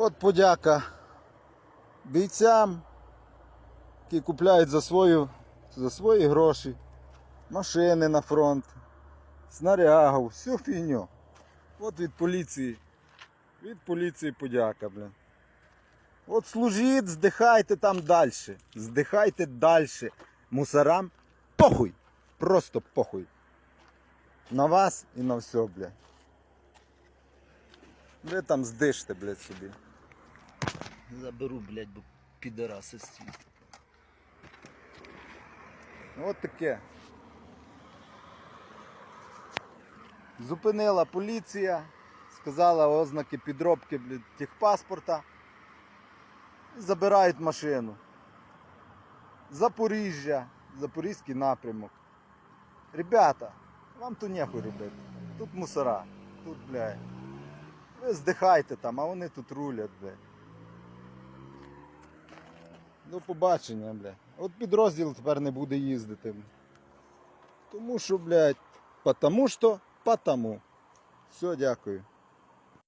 От подяка бійцям, які купляють за, свою, за свої гроші машини на фронт, снарягу, всю фігню. От від поліції. Від поліції подяка, блін. От служіть, здихайте там далі. Здихайте далі. Мусорам похуй. Просто похуй. На вас і на все, блядь. Ви там здиште, блядь, собі. Заберу, блядь, бо підараси світ. От таке. Зупинила поліція, сказала ознаки підробки блядь, техпаспорта. І Забирають машину. Запоріжжя, Запорізький напрямок. Ребята, вам тут нехуй робити. Тут мусора, тут, блядь. Ви здихайте там, а вони тут рулять, блядь. До побачення, блядь. От підрозділ тепер не буде їздити. Тому що, блядь, потому що, потому. Все, дякую.